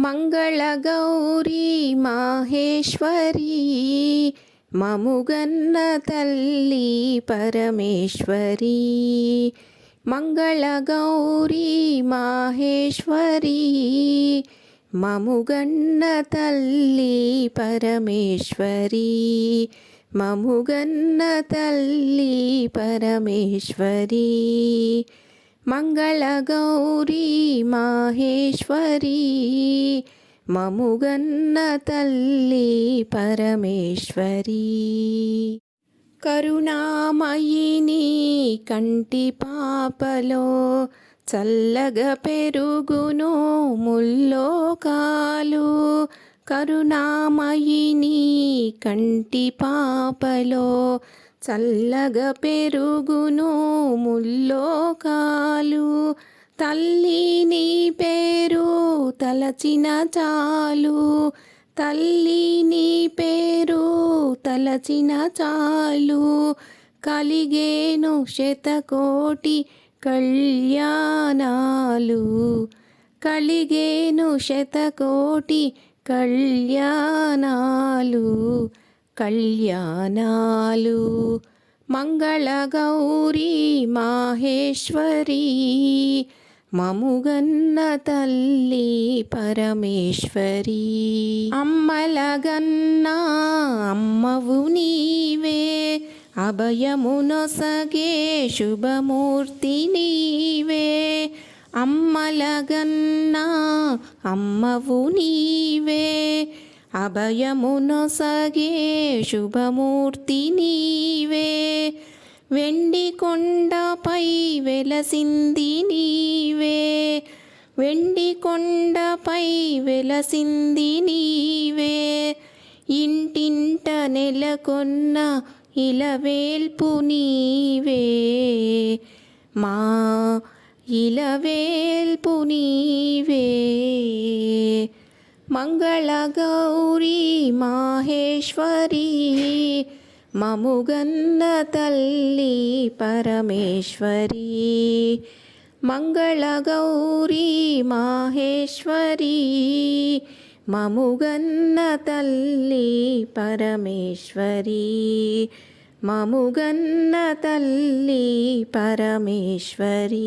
మంగళగౌరీ మాహేశ్వరీ మముగన్న తల్లి పరమేశ్వరీ. మంగళగౌరీ మాహేశ్వరీ మముగన్న తల్లి పరమేశ్వరీ. మముగన్న తల్లి పరమేశ్వరీ. మంగళగౌరీ మాహేశ్వరి మముగన్న తల్లి పరమేశ్వరి. కరుణామయిని కంటి పాపలో చల్లగా పెరుగును ముల్లోకాలు. కరుణామయిని కంటి పాపలో చల్లగా పెరుగును ముల్లోకాలు. తల్లి నీ పేరు తలచిన చాలు. తల్లి నీ పేరు తలచిన చాలు. కలిగేను శతకోటి కళ్యాణాలు. కలిగేను శతకోటి కళ్యాణాలు. కళ్యాణాలు మంగళగౌరీ మాహేశ్వరీ మముగన్న తల్లి పరమేశ్వరీ. అమ్మలగన్నా అమ్మవు నీవే అభయమునొసగే శుభమూర్తి నీవే. అమ్మలగన్నా అమ్మవు నీవే అభయమునొసగే శుభమూర్తి నీవే. వెండి కొండపై వెలసింది నీవే. వెండి కొండపై వెలసింది నీవే. ఇంటింట నెలకొన్న ఇలవేల్పు నీవే. మా ఇలవేల్పు నీవే. మంగళగౌరీ మాహేశ్వరీ మముగన్న తల్లి పరమేశ్వరీ మంగళగౌరీ మాహేశ్వరీ మముగన్న తల్లి పరమేశ్వరీ మముగన్న తల్లి పరమేశ్వరీ